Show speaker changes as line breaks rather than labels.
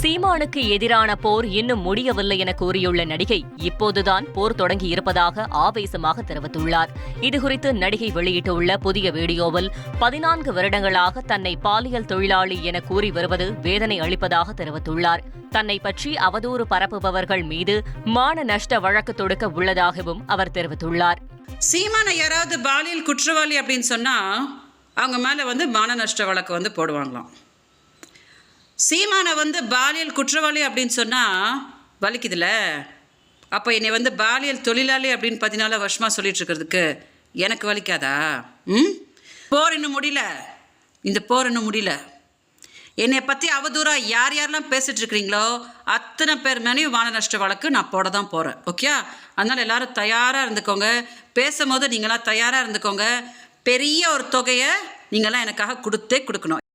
சீமானுக்கு எதிரான போர் இன்னும் முடியவில்லை என கூறியுள்ள நடிகை இப்போதுதான் போர் தொடங்கி இருப்பதாக ஆவேசமாக தெரிவித்துள்ளார். இதுகுறித்து நடிகை வெளியிட்டுள்ள புதிய வீடியோவில் பதினான்கு வருடங்களாக தன்னை பாலியல் தொழிலாளி என கூறி வருவது வேதனை அளிப்பதாக தெரிவித்துள்ளார். தன்னை பற்றி அவதூறு பரப்புபவர்கள் மீது மான நஷ்ட வழக்கு தொடுக்க உள்ளதாகவும் அவர் தெரிவித்துள்ளார்.
சீமான யாராவது பாலியல் குற்றவாளி அப்படின்னு சொன்னா அவங்க மேல வந்து மான நஷ்ட வழக்கு வந்து போடுவாங்களாம். சீமானை வந்து பாலியல் குற்றவாளி அப்படின்னு சொன்னால் வலிக்குதுல்ல? அப்போ என்னை வந்து பாலியல் தொழிலாளி அப்படின்னு பதினாலு வருஷமாக சொல்லிட்டு இருக்கிறதுக்கு எனக்கு வலிக்காதா? ம்? போர் இன்னும் முடியல. இந்த போர் இன்னும் முடியல. என்னை பற்றி அவதூறாக யார் யாரெல்லாம் பேசிட்டு இருக்கிறீங்களோ அத்தனை பேர் மேலேயும் வான நஷ்ட வழக்கு நான் போட தான் போகிறேன் ஓகே? அதனால் எல்லாரும் தயாராக இருந்துக்கோங்க. பேசும்போது நீங்களாம் தயாராக இருந்துக்கோங்க. பெரிய ஒரு தொகையை நீங்களாம் எனக்காக கொடுத்தே கொடுக்கணும்.